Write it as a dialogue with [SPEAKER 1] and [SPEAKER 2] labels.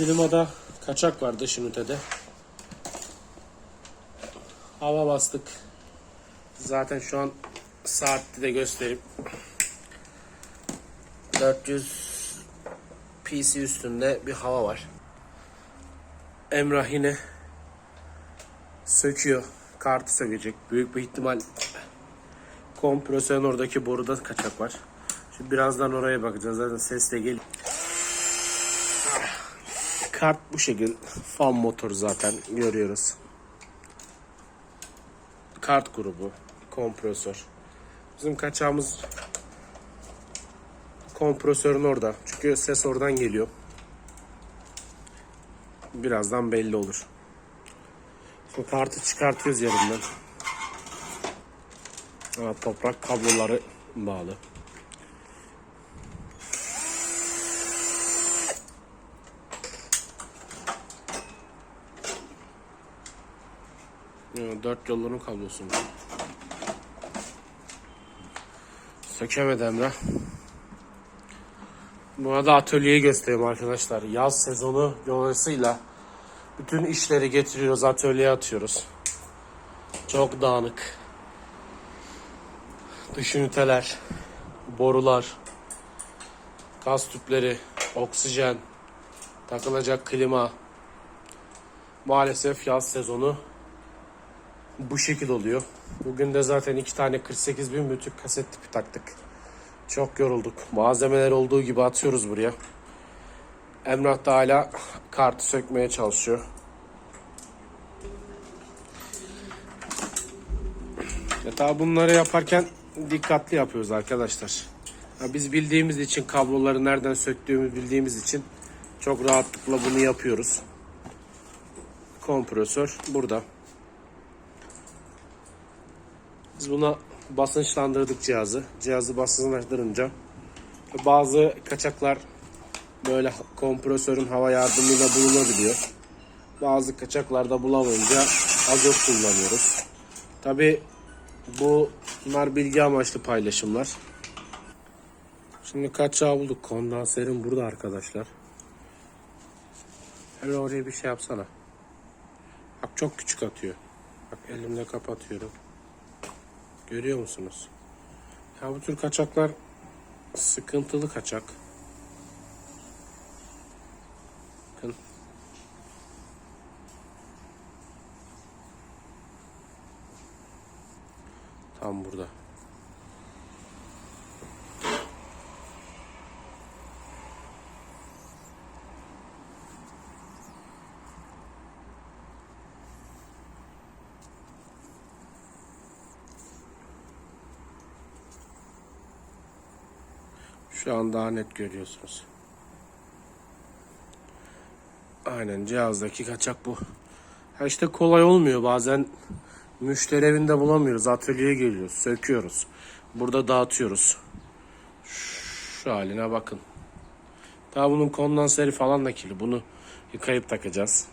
[SPEAKER 1] Klimada kaçak var dış ünitede. Hava bastık. Zaten şu an saatli de göstereyim. 400 PC üstünde bir hava var. Emrah yine söküyor. Kartı sökecek. Büyük bir ihtimal kompresörün oradaki boruda kaçak var. Şimdi birazdan oraya bakacağız. Zaten ses de geliyor. Kart bu şekil. Fan motoru zaten görüyoruz. Kart grubu, kompresör. Bizim kaçağımız kompresörün orada. Çünkü ses oradan geliyor. Birazdan belli olur. Şimdi kartı çıkartıyoruz yerinden. Ha, toprak kabloları bağlı. Dört yolların kablosu. Sökemedi Emre. Bu arada atölyeyi göstereyim arkadaşlar. Yaz sezonu dolayısıyla bütün işleri getiriyoruz atölyeye atıyoruz. Çok dağınık. Dış üniteler, borular, gaz tüpleri, oksijen, takılacak klima. Maalesef yaz sezonu bu şekil oluyor. Bugün de zaten iki tane 48 bin mütük kaset tipi taktık. Çok yorulduk. Malzemeler olduğu gibi atıyoruz buraya. Emrah da hala kartı sökmeye çalışıyor. Ya tabi bunları yaparken dikkatli yapıyoruz arkadaşlar. Ya biz bildiğimiz için kabloları nereden söktüğümü bildiğimiz için çok rahatlıkla bunu yapıyoruz. Kompresör burada. Biz buna basınçlandırdık cihazı. Cihazı basınçlandırınca bazı kaçaklar böyle kompresörün hava yardımıyla bulunabiliyor. Bazı kaçaklarda bulamayınca azot kullanıyoruz. Tabi bunlar bilgi amaçlı paylaşımlar. Şimdi kaçağı bulduk. Kondanserin burada arkadaşlar. Hemen oraya bir şey yapsana. Bak çok küçük atıyor. Bak elimle kapatıyorum. Görüyor musunuz? Ya bu tür kaçaklar sıkıntılı kaçak. Bakın. Tam burada. Şu an daha net görüyorsunuz. Aynen cihazdaki kaçak bu. Ha işte kolay olmuyor bazen müşteri evinde bulamıyoruz. Atölyeye geliyoruz, söküyoruz. Burada dağıtıyoruz. Şu haline bakın. Daha bunun kondanseri falan da kirli. Bunu yıkayıp takacağız.